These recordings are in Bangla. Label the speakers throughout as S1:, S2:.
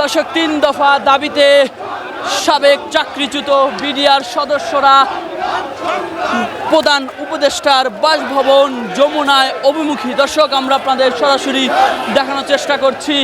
S1: দশক তিন দফা দাবিতে সাবেক চাকরিচ্যুত বিডিআর সদস্যরা প্রধান উপদেষ্টার বাসভবন যমুনায় অভিমুখী। দর্শক, আমরা আপনাদের সরাসরি দেখানোর চেষ্টা করছি।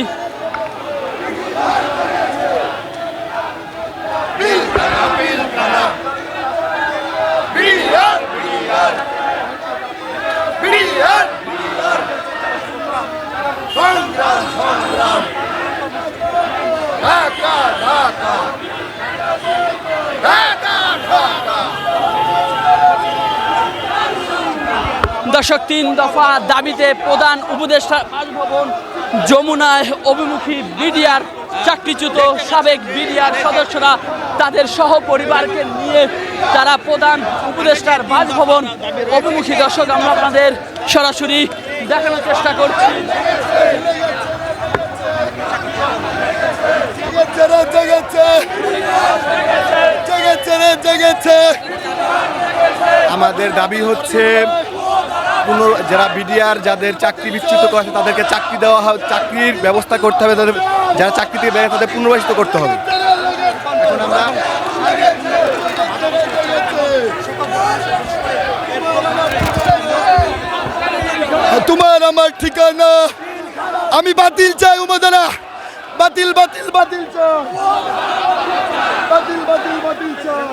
S1: দশক তিন দফা দাবিতে প্রধান উপদেষ্টা বাসভবন যমুনায় অভিমুখী বিডিআর, চাকরিচ্যুত সাবেক বিডিআর সদস্যরা তাদের সহ পরিবারকে নিয়ে তারা প্রধান উপদেষ্টার বাসভবন অভিমুখী। দর্শক, আমরা আপনাদের সরাসরি দেখানোর চেষ্টা করছি।
S2: জেগেছে আমাদের দাবি হচ্ছে যারা বিডিআর যাদের চাকরি বিচ্যুত করা তাদেরকে চাকরি দেওয়া হয় চাকরির ব্যবস্থা করতে হবে, তাদের, যারা চাকরি থেকে বেড়ে তাদের পুনর্বাসিত করতে হবে। তোমার আমার ঠিকানা, আমি বাতিল চাই উমাদানা বাতিল বাতিল বাতিল চাই বাতিল বাতিল বাতিল চাই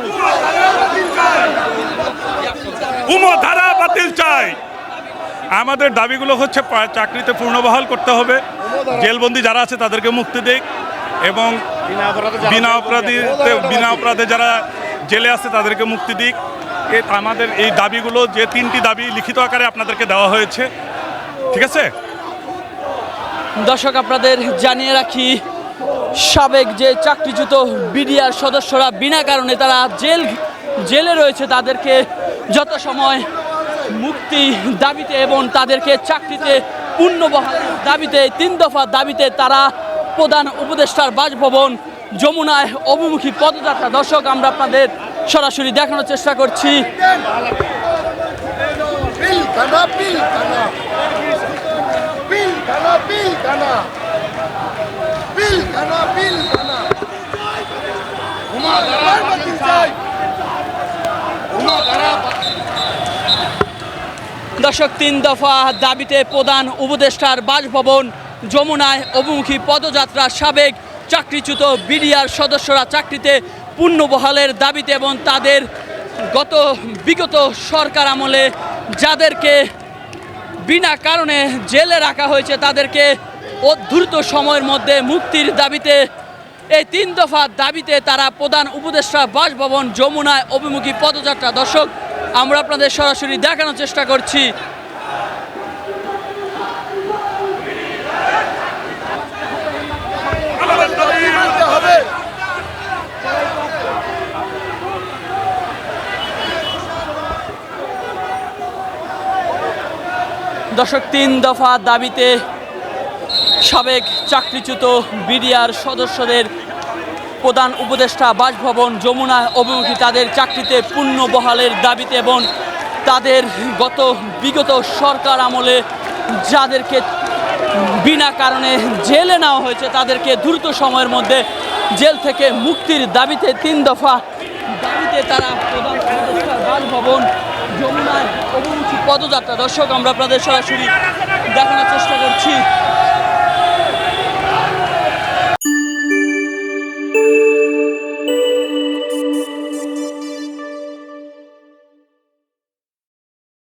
S3: উমো ধারা বাতিল চাই। আমাদের দাবিগুলো হচ্ছে চাকরিতে পূর্ণবহাল করতে হবে। জেলবন্দি যারা আছে তাদেরকে মুক্তি দিক এবং বিনা অপরাধীতে বিনা অপরাধে যারা জেলে আছে তাদেরকে মুক্তি দিক। এ আমাদের এই দাবিগুলো যে তিনটি দাবি লিখিত আকারে আপনাদেরকে দেওয়া হয়েছে। ঠিক আছে?
S1: দর্শক আপনাদের জানিয়ে রাখি সাবেক যে চাকরিচ্যুত বিডিআর সদস্যরা বিনা কারণে তারা জেল জেলে রয়েছে তাদেরকে যত সময় মুক্তি দাবিতে এবং তাদেরকে চাকরিতে পূর্ণবহাল দাবিতে, তিন দফা দাবিতে তারা প্রধান উপদেষ্টার বাসভবন যমুনায় অভিমুখী পদযাত্রা। দর্শক, আমরা আপনাদের সরাসরি দেখানোর চেষ্টা করছি
S2: পিলখানা পিলখানা পিলখানা পিলখানা উমাদারা বাতিল চাই উমাদারা
S1: দশক তিন দফা দাবিতে প্রধান উপদেষ্টার বাসভবন, যমুনায় অভিমুখী পদযাত্রা সাবেক চাকরিচ্যুত বিডিআর সদস্যরা চাকরিতে পূর্ণবহালের দাবিতে এবং তাদের গত বিগত সরকার আমলে যাদেরকে বিনা কারণে জেলে রাখা হয়েছে, তাদেরকে ও দ্রুত সময়ের মধ্যে মুক্তির দাবিতে এই তিন দফা দাবিতে তারা প্রধান উপদেষ্টা বাসভবন, যমুনায় অভিমুখী পদযাত্রা। দর্শক আমরা আপনাদের সরাসরি দেখানোর চেষ্টা করছি। দশক তিন দফা দাবিতে সাবেক চাকরিচ্যুত বিডিআর সদস্যদের প্রধান উপদেষ্টা বাসভবন যমুনা অভিমুখী তাদের চাকরিতে পূর্ণ বহালের দাবিতে এবং তাদের গত বিগত সরকার আমলে যাদেরকে বিনা কারণে জেলে নেওয়া হয়েছে, তাদেরকে দ্রুত সময়ের মধ্যে জেল থেকে মুক্তির দাবিতে তিন দফা দাবিতে তারা প্রধান উপদেষ্টা বাসভবন যমুনায় অভিমুখী পদযাত্রা। দর্শক, আমরা আপনাদের সরাসরি দেখানোর চেষ্টা করছি।